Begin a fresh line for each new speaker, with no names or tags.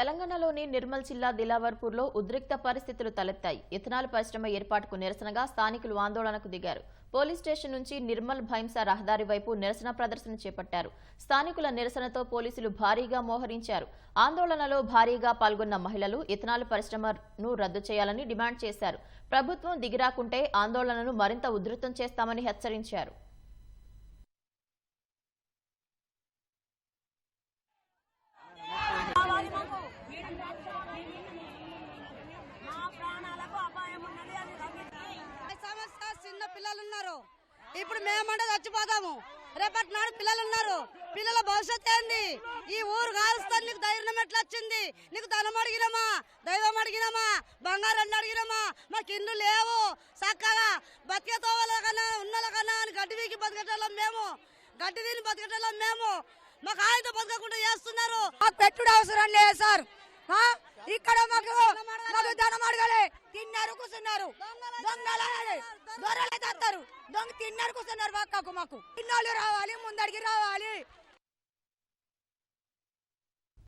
తెలంగాణలోని నిర్మల్ జిల్లా దిలావర్పూర్లో ఉద్రిక్త పరిస్థితులు తలెత్తాయి. ఇథనాల్ పరిశ్రమ ఏర్పాటుకు నిరసనగా స్థానికులు ఆందోళనకు దిగారు. పోలీస్ స్టేషన్ నుంచి నిర్మల్ భైంస రహదారి వైపు నిరసన ప్రదర్శన చేపట్టారు. స్థానికుల నిరసనతో పోలీసులు భారీగా మోహరించారు. ఆందోళనలో భారీగా పాల్గొన్న మహిళలు ఇథనాల్ పరిశ్రమను రద్దు చేయాలని డిమాండ్ చేశారు. ప్రభుత్వం దిగిరాకుంటే ఆందోళనను మరింత ఉధృతం చేస్తామని హెచ్చరించారు.
ఉన్నారు. ఇప్పుడు మేమంటే చచ్చిపోతాము రేపటి నాడు పిల్లలు ఉన్నారు. పిల్లల భవిష్యత్ ఏంది? ఈ ఊరు కాలుస్తాను నీకు ధైర్యం ఎట్లా వచ్చింది? నీకు ధనం అడిగినామా? దైవం అడిగినామా? బంగారం అడిగినామా? మాకు ఇండ్లు లేవు. చక్కగా బతికే తోవల కన్నా ఉన్నల కన్నా అని గడ్డి వీకి బతికేటోళ్ళం మేము. గడ్డి తిని బతికేటోళ్ళం మేము. మాకు ఆయుధ బతకకుండా చేస్తున్నారు.
మాకు పెట్టుడు అవసరం లేదు సార్. ఇక్కడ మాకు మాకు ధనం అడగలే. తిన్నారు కూర్చున్నారు. దొంగ దొరలే దొంగ తిన్నారు కూర్చున్నారు పక్కకు మాకు. ఇన్నోళ్ళు రావాలి ముందడికి రావాలి.